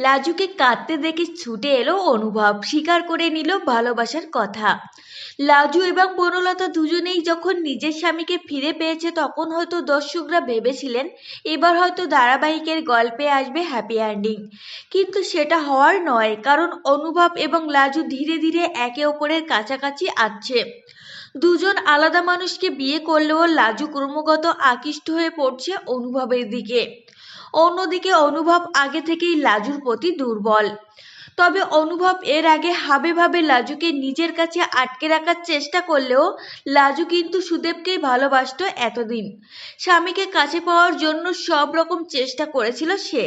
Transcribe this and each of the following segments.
লাজুকে কাঁদতে দেখে ছুটে এলো অনুভব, স্বীকার করে নিল ভালোবাসার কথা। লাজু এবং বনলতা দুজনেই যখন নিজের স্বামীকে ফিরে পেয়েছে, তখন হয়তো দর্শকরা ভেবেছিলেন, এবার হয়তো ধারাবাহিকের গল্পে আসবে হ্যাপি এন্ডিং কিন্তু সেটা হওয়ার নয়, কারণ অনুভব এবং লাজু ধীরে ধীরে একে অপরের কাছাকাছি আসছে। দুজন আলাদা মানুষকে বিয়ে করলেও লাজু ক্রমাগত আকৃষ্ট হয়ে পড়ছে অনুভবের দিকে। অন্যদিকে অনুভব আগে থেকেই লাজুর প্রতি দুর্বল। তবে অনুভব এর আগে হাবে ভাবে লাজুকে নিজের কাছে আটকে রাখার চেষ্টা করলেও লাজু কিন্তু সুদেবকেই ভালোবাসত এতদিন। স্বামীকে কাছে পাওয়ার জন্য সব রকম চেষ্টা করেছিল সে।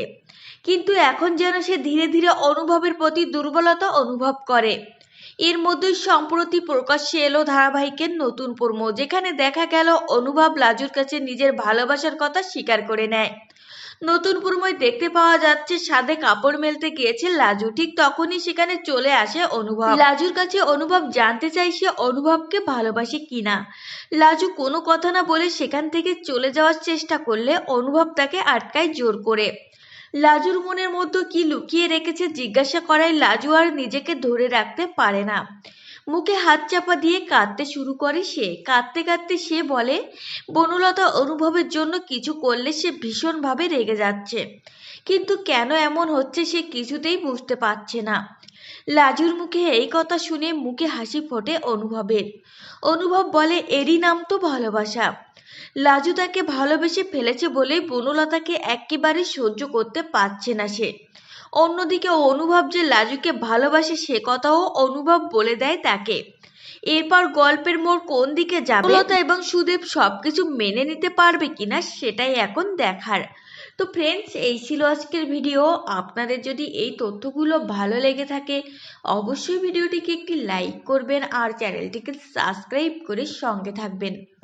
কিন্তু এখন যেন সে ধীরে ধীরে অনুভবের প্রতি দুর্বলতা অনুভব করে। এর মধ্যেই সম্প্রতি প্রকাশ্যে এলো ধারাবাহিকের নতুন পর্ব যেখানে দেখা গেল অনুভব লাজুর কাছে নিজের ভালোবাসার কথা স্বীকার করে নেয়। নতুন প্রমোয় দেখতে পাওয়া যাচ্ছে সাদে কাপড় মেলতে গিয়েছে লাজু। ঠিক তখনই সেখানে চলে আসে অনুভব। লাজুর কাছে অনুভব জানতে চাই সে অনুভবকে ভালোবাসে কিনা। লাজু কোনো কথা না বলে সেখান থেকে চলে যাওয়ার চেষ্টা করলে অনুভব তাকে আটকায় জোর করে। লাজুর মনের মধ্যে কি লুকিয়ে রেখেছে জিজ্ঞাসা করায় লাজু আর নিজেকে ধরে রাখতে পারে না। মুখে হাত চাপা দিয়ে কাঁদতে শুরু করে সে। কাঁদতে কাঁদতে সে বলে, বনলতা, অনুভবের জন্য কিছু করলে সে ভীষণভাবে রেগে যাচ্ছে। কিন্তু কেন এমন হচ্ছে সে কিছুতেই বুঝতে পারছে না। লাজুর মুখে এই কথা শুনে মুখে হাসি ফোটে অনুভবের। অনুভব বলে, এরই নাম তো ভালোবাসা। লাজু তাকে ভালোবেসে ফেলেছে বলেই বনলতাকে একেবারে সহ্য করতে পারছে না সে। অন্যদিকে অনুভব যে লাজুকে ভালোবাসে সে কথাও অনুভব বলে দেয় তাকে। এরপর গল্পের মোড় কোন দিকে যাবে? লতা এবং সুদেব সবকিছু মেনে নিতে পারবে কিনা সেটাই এখন দেখার। তো ফ্রেন্ডস এই ছিল আজকের ভিডিও আপনাদের যদি এই তথ্যগুলো ভালো লেগে থাকে, অবশ্যই ভিডিওটিকে একটি লাইক করবেন আর চ্যানেলটিকে সাবস্ক্রাইব করে সঙ্গে থাকবেন।